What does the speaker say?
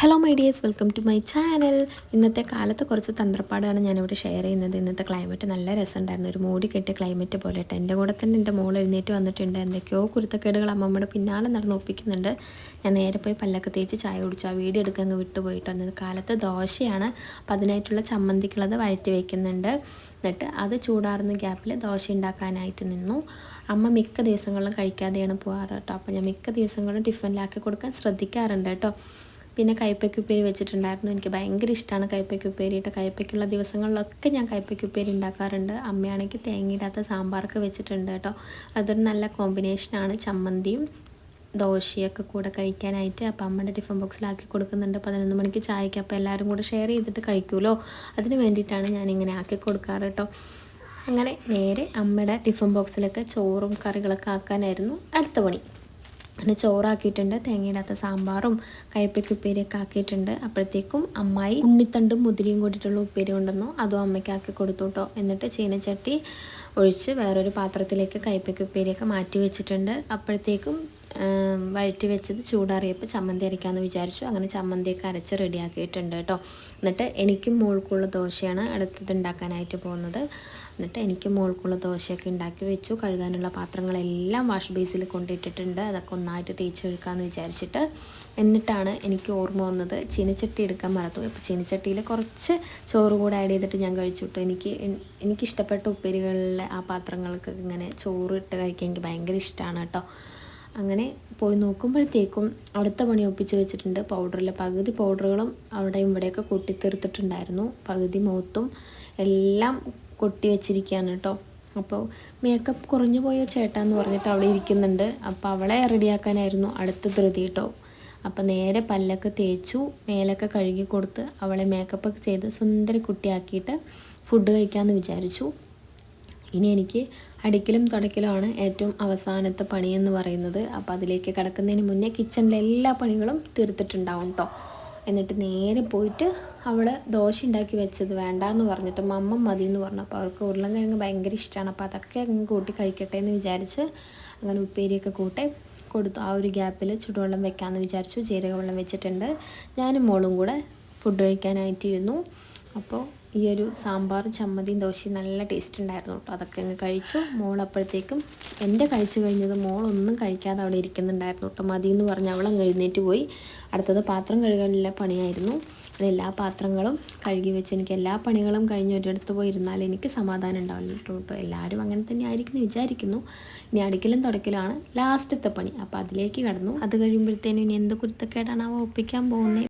Hello my dears welcome to my channel ഇന്നത്തെ കാലത്ത് കുറച്ച് തന്ത്രപ്പാടാണ് ഞാനിവിടെ ഷെയർ ചെയ്യുന്നത്. ഇന്നത്തെ ക്ലൈമറ്റ് നല്ല രസമുണ്ടായിരുന്നു. ഒരു മൂടി കെട്ടിയ ക്ലൈമറ്റ് പോലെ കേട്ടോ എന്റെ കൂടെ തന്നെ എന്റെ മോൾ എഴുന്നേറ്റ് വന്നിട്ടുണ്ട് എന്തൊക്കെയോ കുരുത്തക്കേടുകൾ അമ്മമ്മയുടെ പിന്നാലെ നടന്ന് ഒപ്പിക്കുന്നുണ്ട്. ഞാൻ നേരെ പോയി പല്ലൊക്കെ തേച്ച് ചായ കുടിച്ചു. ആ വീഡിയോ എടുക്കാൻ അങ്ങ് വിട്ടുപോയിട്ട് വന്നത് കാലത്ത് ദോശയാണ്. അപ്പം അതിനായിട്ടുള്ള ചമ്മന്തിക്കുള്ളത് വഴറ്റി വയ്ക്കുന്നുണ്ട് എന്നിട്ട് അത് ചൂടാറുന്ന ഗ്യാപ്പിൽ ദോശ ഉണ്ടാക്കാനായിട്ട് നിന്നു. അമ്മ മിക്ക ദിവസങ്ങളിലും കഴിക്കാതെയാണ് പോകാറ് കേട്ടോ. അപ്പോൾ ഞാൻ മിക്ക ദിവസങ്ങളും ടിഫിനിലാക്കി കൊടുക്കാൻ ശ്രദ്ധിക്കാറുണ്ട് കേട്ടോ. പിന്നെ കയ്പ്പയ്ക്കുപ്പേരി വെച്ചിട്ടുണ്ടായിരുന്നു. എനിക്ക് ഭയങ്കര ഇഷ്ടമാണ് കയ്പ്പയ്ക്കുപ്പേരി കേട്ടോ കയ്പ്പയ്ക്കുള്ള ദിവസങ്ങളിലൊക്കെ ഞാൻ കയ്പ്പയ്ക്കുപ്പേരി ഉണ്ടാക്കാറുണ്ട്. അമ്മയാണെങ്കിൽ തേങ്ങയിടാത്ത സാമ്പാറൊക്കെ വെച്ചിട്ടുണ്ട് കേട്ടോ അതൊരു നല്ല കോമ്പിനേഷനാണ് ചമ്മന്തിയും ദോശയൊക്കെ കൂടെ കഴിക്കാനായിട്ട് അപ്പം അമ്മയുടെ ടിഫിൻ ബോക്സിലാക്കി കൊടുക്കുന്നുണ്ട്. പതിനൊന്ന് മണിക്ക് ചായക്ക് അപ്പോൾ എല്ലാവരും കൂടെ ഷെയർ ചെയ്തിട്ട് കഴിക്കുമല്ലോ അതിന് വേണ്ടിയിട്ടാണ് ഞാനിങ്ങനെ ആക്കി കൊടുക്കാറ് കേട്ടോ അങ്ങനെ നേരെ അമ്മയുടെ ടിഫിൻ ബോക്സിലൊക്കെ ചോറും കറികളൊക്കെ ആക്കാനായിരുന്നു. അടുത്ത പണി. പിന്നെ ചോറാക്കിയിട്ടുണ്ട് തേങ്ങയിടാത്ത സാമ്പാറും കയ്പ്പയ്ക്ക് ഉപ്പേരിയൊക്കെ ആക്കിയിട്ടുണ്ട്. അപ്പോഴത്തേക്കും അമ്മായി ഉണ്ണിത്തണ്ടും മുതിരിയും കൂടിയിട്ടുള്ള ഉപ്പേരി കൊണ്ടുവന്നു. അതും അമ്മയ്ക്ക് ആക്കി കൊടുത്തു കേട്ടോ എന്നിട്ട് ചീനച്ചട്ടി ഒഴിച്ച് വേറൊരു പാത്രത്തിലേക്ക് കയ്പ്പയ്ക്ക് ഉപ്പേരിയൊക്കെ മാറ്റി വെച്ചിട്ടുണ്ട്. അപ്പോഴത്തേക്കും വഴറ്റി വെച്ചത് ചൂടാറിയപ്പോൾ ചമ്മന്തി അരയ്ക്കാമെന്ന് വിചാരിച്ചു. അങ്ങനെ ചമ്മന്തിയൊക്കെ അരച്ച് റെഡിയാക്കിയിട്ടുണ്ട് കേട്ടോ. എന്നിട്ട് എനിക്കും മോൾക്കുള്ള ദോശയാണ് അടുത്തത് ഉണ്ടാക്കാനായിട്ട് പോകുന്നത്. എന്നിട്ട് എനിക്ക് മോൾക്കുള്ള ദോശയൊക്കെ ഉണ്ടാക്കി വെച്ചു. കഴുകാനുള്ള പാത്രങ്ങളെല്ലാം വാഷ് ബേസിൽ കൊണ്ടിട്ടിട്ടുണ്ട്. അതൊക്കെ ഒന്നായിട്ട് തേച്ച് കഴുകാമെന്ന് വിചാരിച്ചിട്ട്. എന്നിട്ടാണ് എനിക്ക് ഓർമ്മ വന്നത് ചീനച്ചട്ടി എടുക്കാൻ മറന്നു അപ്പോൾ ചീനച്ചട്ടിയിൽ കുറച്ച് ചോറ് കൂടെ ആഡ് ചെയ്തിട്ട് ഞാൻ കഴിച്ചു കേട്ടോ. എനിക്ക് എനിക്കിഷ്ടപ്പെട്ട ഉപ്പേരികളിലെ ആ പാത്രങ്ങൾക്ക് ഇങ്ങനെ ചോറ് ഇട്ട് കഴിക്കാൻ എനിക്ക് ഭയങ്കര ഇഷ്ടമാണ് കേട്ടോ. അങ്ങനെ പോയി നോക്കുമ്പോഴത്തേക്കും അടുത്ത പണി ഒപ്പിച്ച് വെച്ചിട്ടുണ്ട് പൗഡറിൽ പകുതി പൗഡറുകളും അവിടെ ഇവിടെയൊക്കെ കൊട്ടിത്തീർത്തിട്ടുണ്ടായിരുന്നു പകുതി മുഖത്തും എല്ലാം കൊട്ടി വെച്ചിരിക്കുകയാണ് കേട്ടോ. അപ്പോൾ മേക്കപ്പ് കുറഞ്ഞു പോയ ചേട്ടാന്ന് പറഞ്ഞിട്ട് അവിടെ ഇരിക്കുന്നുണ്ട്. അപ്പോൾ അവളെ റെഡിയാക്കാനായിരുന്നു അടുത്ത ധൃതി കേട്ടോ. അപ്പോൾ നേരെ പല്ലൊക്കെ തേച്ചു മേലൊക്കെ കഴുകി കൊടുത്ത് അവളെ മേക്കപ്പൊക്കെ ചെയ്ത് സുന്ദര കുട്ടിയാക്കിയിട്ട് ഫുഡ് കഴിക്കാമെന്ന് വിചാരിച്ചു. ഇനി എനിക്ക് അടിക്കലും തുടക്കലുമാണ് ഏറ്റവും അവസാനത്തെ പണിയെന്ന് പറയുന്നത്. അപ്പോൾ അതിലേക്ക് കിടക്കുന്നതിന് മുന്നേ കിച്ചണിലെ എല്ലാ പണികളും തീർത്തിട്ടുണ്ടാവും കേട്ടോ എന്നിട്ട് നേരെ പോയിട്ട് അവൾ ദോശ ഉണ്ടാക്കി വെച്ചത് വേണ്ട എന്ന് പറഞ്ഞിട്ട് മമ്മ മതി എന്ന് പറഞ്ഞു. അപ്പോൾ അവർക്ക് ഉരുളൻകിഴങ്ങ് ഭയങ്കര ഇഷ്ടമാണ് അപ്പോൾ അതൊക്കെ അങ്ങ് കൂട്ടി കഴിക്കട്ടെ എന്ന് വിചാരിച്ച് അങ്ങനെ ഉപ്പേരിയൊക്കെ കൂട്ടി കൊടുത്തു. ആ ഒരു ഗ്യാപ്പിൽ ചുടുവെള്ളം വെക്കാമെന്ന് വിചാരിച്ചു. ജീരകവെള്ളം വെച്ചിട്ടുണ്ട്. ഞാനും മോളും കൂടെ ഫുഡ് കഴിക്കാനായിട്ടിരുന്നു. അപ്പോൾ ഈ ഒരു സാമ്പാർ ചമ്മന്തിയും ദോശയും നല്ല ടേസ്റ്റ് ഉണ്ടായിരുന്നു കേട്ടോ. അതൊക്കെ അങ്ങ് കഴിച്ചു. മോൾ അപ്പോഴത്തേക്കും എന്റെ കഴിച്ചു കഴിഞ്ഞത് മോളൊന്നും കഴിക്കാതെ അവിടെ ഇരിക്കുന്നുണ്ടായിരുന്നു കേട്ടോ. മതി എന്ന് പറഞ്ഞ് അവളും എഴുന്നേറ്റ് പോയി. അടുത്തത് പാത്രം കഴുകാനുള്ള പണിയായിരുന്നു. എല്ലാ പാത്രങ്ങളും കഴുകി വെച്ച് എനിക്ക് എല്ലാ പണികളും കഴിഞ്ഞ് ഒരിടത്ത് പോയി ഇരുന്നാൽ എനിക്ക് സമാധാനം ഉണ്ടാവില്ല കേട്ടോ. എല്ലാവരും അങ്ങനെ തന്നെ ആയിരിക്കും വിചാരിക്കുന്നു. ഇനി അടിക്കലും തുടക്കലാണ് ലാസ്റ്റത്തെ പണി. അപ്പോൾ അതിലേക്ക് കടന്നു. അത് കഴിയുമ്പോഴത്തേനും ഇനി എന്ത് കുരുത്തക്കേടാണ് അവ ഒപ്പിക്കാൻ പോകുന്നത്